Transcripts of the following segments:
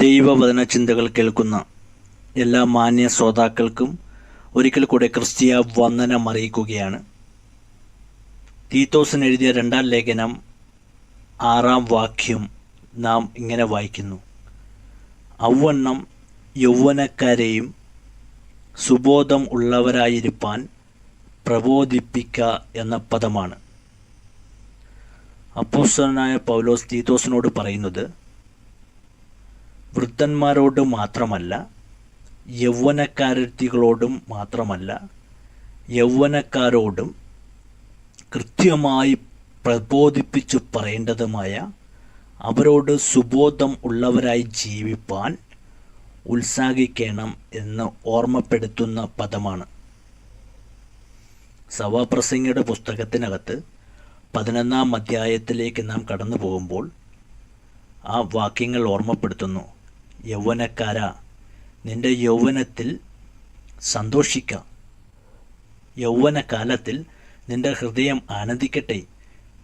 ദൈവവചന ചിന്തകൾ കേൾക്കുന്ന എല്ലാ മാന്യ ശ്രോതാക്കൾക്കും ഒരിക്കൽ കൂടെ ക്രിസ്തീയ വന്ദനം അറിയിക്കുകയാണ്. തീത്തോസിന് എഴുതിയ രണ്ടാം ലേഖനം ആറാം വാക്യം നാം ഇങ്ങനെ വായിക്കുന്നു. ഔവണ്ണം യൗവനക്കാരെയും സുബോധം ഉള്ളവരായിരിക്കാൻ പ്രബോധിപ്പിക്ക എന്ന പദമാണ്. അപ്പോസ്തലനായ പൗലോസ് തീത്തോസിനോട് പറയുന്നത് വൃദ്ധന്മാരോട് മാത്രമല്ല യൗവനക്കാരത്തികളോടും മാത്രമല്ല യൗവനക്കാരോടും കൃത്യമായി പ്രബോധിപ്പിച്ചു പറയേണ്ടതുമായ അവരോട് സുബോധം ഉള്ളവരായി ജീവിപ്പാൻ ഉത്സാഹിക്കണം എന്ന് ഓർമ്മപ്പെടുത്തുന്ന പദമാണ്. സവാപ്രസംഗയുടെ പുസ്തകത്തിനകത്ത് പതിനൊന്നാം അധ്യായത്തിലേക്ക് നാം കടന്നു പോകുമ്പോൾ ആ വാക്യങ്ങൾ ഓർമ്മപ്പെടുത്തുന്നു. യൗവനക്കാര. നിന്റെ യൗവനത്തിൽ സന്തോഷിക്ക. യൗവനകാലത്തിൽ നിന്റെ ഹൃദയം ആനന്ദിക്കട്ടെ.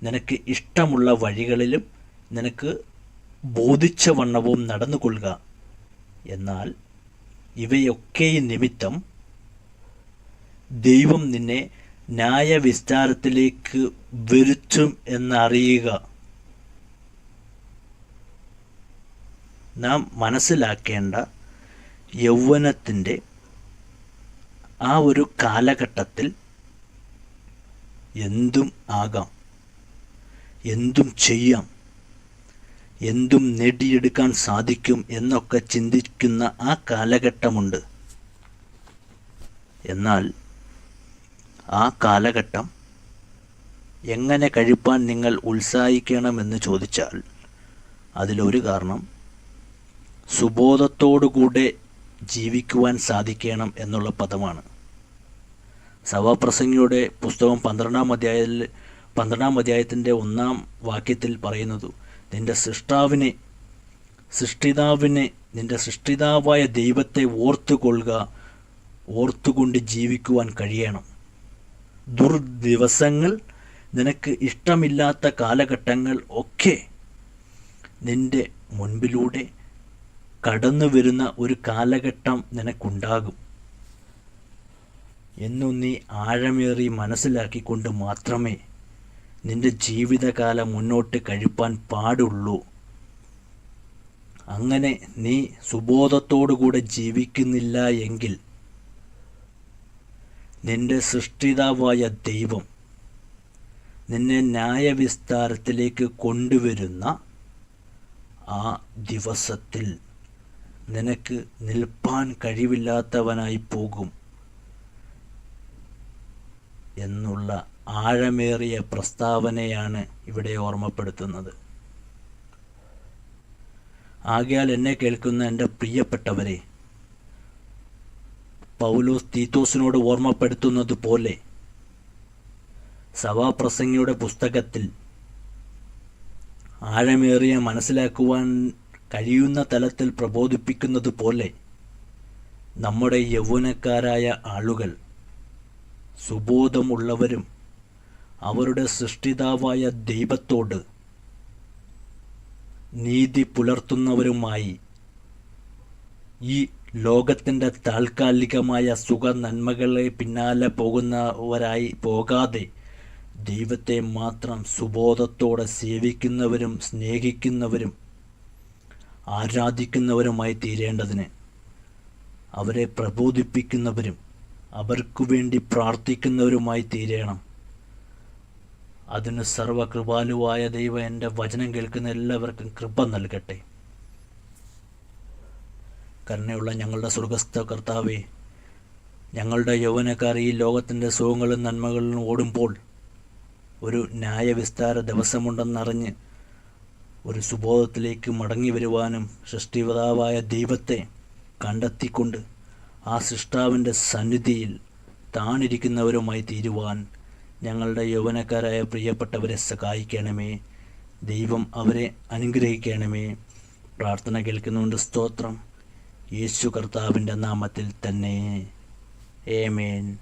നിനക്ക് ഇഷ്ടമുള്ള വഴികളിലും നിനക്ക് ബോധിച്ച വണ്ണവും നടന്നുകൊള്ളുക. എന്നാൽ ഇവയൊക്കെ നിമിത്തം ദൈവം നിന്നെ ന്യായവിസ്താരത്തിലേക്ക് വരുത്തും എന്നറിയുക. നാം മനസ്സിലാക്കേണ്ട യൗവനത്തിന്റെ ആ ഒരു കാലഘട്ടത്തിൽ എന്തും ആകാം എന്തും ചെയ്യാം എന്തും നേടിയെടുക്കാൻ സാധിക്കും എന്നൊക്കെ ചിന്തിക്കുന്ന ആ കാലഘട്ടമുണ്ട്. എന്നാൽ ആ കാലഘട്ടം എങ്ങനെ കഴിപ്പാൻ നിങ്ങൾ ഉത്സാഹിക്കണമെന്ന് ചോദിച്ചാൽ അതിലൊരു കാരണം സുബോധത്തോടുകൂടെ ജീവിക്കുവാൻ സാധിക്കണം എന്നുള്ള പദമാണ്. സഭാപ്രസംഗിയുടെ പുസ്തകം പന്ത്രണ്ടാം അധ്യായത്തിൽ പന്ത്രണ്ടാം അധ്യായത്തിന്റെ ഒന്നാം വാക്യത്തിൽ പറയുന്നത് നിന്റെ സൃഷ്ടാവിനെ സൃഷ്ടിതാവിനെ നിന്റെ സൃഷ്ടിതാവായ ദൈവത്തെ ഓർത്തുകൊള്ളുക ഓർത്തുകൊണ്ട് ജീവിക്കുവാൻ കഴിയണം. ദുർദിവസങ്ങൾ നിനക്ക് ഇഷ്ടമില്ലാത്ത കാലഘട്ടങ്ങൾ ഒക്കെ നിന്റെ മുൻപിലൂടെ കടന്നു വരുന്ന ഒരു കാലഘട്ടം നിനക്കുണ്ടാകും. എന്നു നീ ആഴമേറി മനസ്സിലാക്കിക്കൊണ്ട് മാത്രമേ നിന്റെ ജീവിതകാലം മുന്നോട്ട് കഴിപ്പാൻ പാടുള്ളൂ. അങ്ങനെ നീ സുബോധത്തോടുകൂടെ ജീവിക്കുന്നില്ല എങ്കിൽ നിന്റെ സൃഷ്ടിതാവായ ദൈവം നിന്നെ ന്യായവിസ്താരത്തിലേക്ക് കൊണ്ടുവരുന്ന ആ ദിവസത്തിൽ നിനക്ക് നിൽപ്പാൻ കഴിവില്ലാത്തവനായി പോകും എന്നുള്ള ആഴമേറിയ പ്രസ്താവനയാണ് ഇവിടെ ഓർമ്മപ്പെടുത്തുന്നത്. ആകയാൽ എന്നെ കേൾക്കുന്ന എന്റെ പ്രിയപ്പെട്ടവരെ പൗലോസ് തീത്തോസിനോട് ഓർമ്മപ്പെടുത്തുന്നത് പോലെ സഭാപ്രസംഗിയുടെ പുസ്തകത്തിൽ ആഴമേറിയ മനസ്സിലാക്കുവാൻ കഴിയുന്ന തലത്തിൽ പ്രബോധിപ്പിക്കുന്നത് പോലെ നമ്മുടെ യൗവനക്കാരായ ആളുകൾ സുബോധമുള്ളവരും അവരുടെ സൃഷ്ടിതാവായ ദൈവത്തോട് നീതി പുലർത്തുന്നവരുമായി ഈ ലോകത്തിന്റെ താൽക്കാലികമായ സുഖ നന്മകളെ പിന്നാലെ പോകുന്നവരായി പോകാതെ ദൈവത്തെ മാത്രം സുബോധത്തോടെ സേവിക്കുന്നവരും സ്നേഹിക്കുന്നവരും ആരാധിക്കുന്നവരുമായി തീരേണ്ടതിന്. അവരെ പ്രബോധിപ്പിക്കുന്നവരും അവർക്കു വേണ്ടി പ്രാർത്ഥിക്കുന്നവരുമായി തീരേണം. അതിന് സർവകൃപാലുവായ ദൈവം എന്റെ വചനം കേൾക്കുന്ന എല്ലാവർക്കും കൃപ നൽകട്ടെ. കരുണയുള്ള ഞങ്ങളുടെ സ്വർഗസ്ഥ കർത്താവേ ഞങ്ങളുടെ യൗവനക്കാർ ഈ ലോകത്തിന്റെ സുഖങ്ങളും നന്മകളിലും ഓടുമ്പോൾ ഒരു ന്യായവിസ്താര ദിവസമുണ്ടെന്നറിഞ്ഞ് ഒരു സുബോധത്തിലേക്ക് മടങ്ങി വരുവാനും സൃഷ്ടിപതാവായ ദൈവത്തെ കണ്ടെത്തിക്കൊണ്ട് ആ സൃഷ്ടാവിന്റെ സന്നിധിയിൽ താണിരിക്കുന്നവരുമായി തീരുവാൻ ഞങ്ങളുടെ യൗവനക്കാരായ പ്രിയപ്പെട്ടവരെ സഹായിക്കണമേ. ദൈവം അവരെ അനുഗ്രഹിക്കണമേ. പ്രാർത്ഥന കേൾക്കുന്നുണ്ട് സ്തോത്രം. യേശു കർത്താവിന്റെ നാമത്തിൽ തന്നെ. ഏമേൻ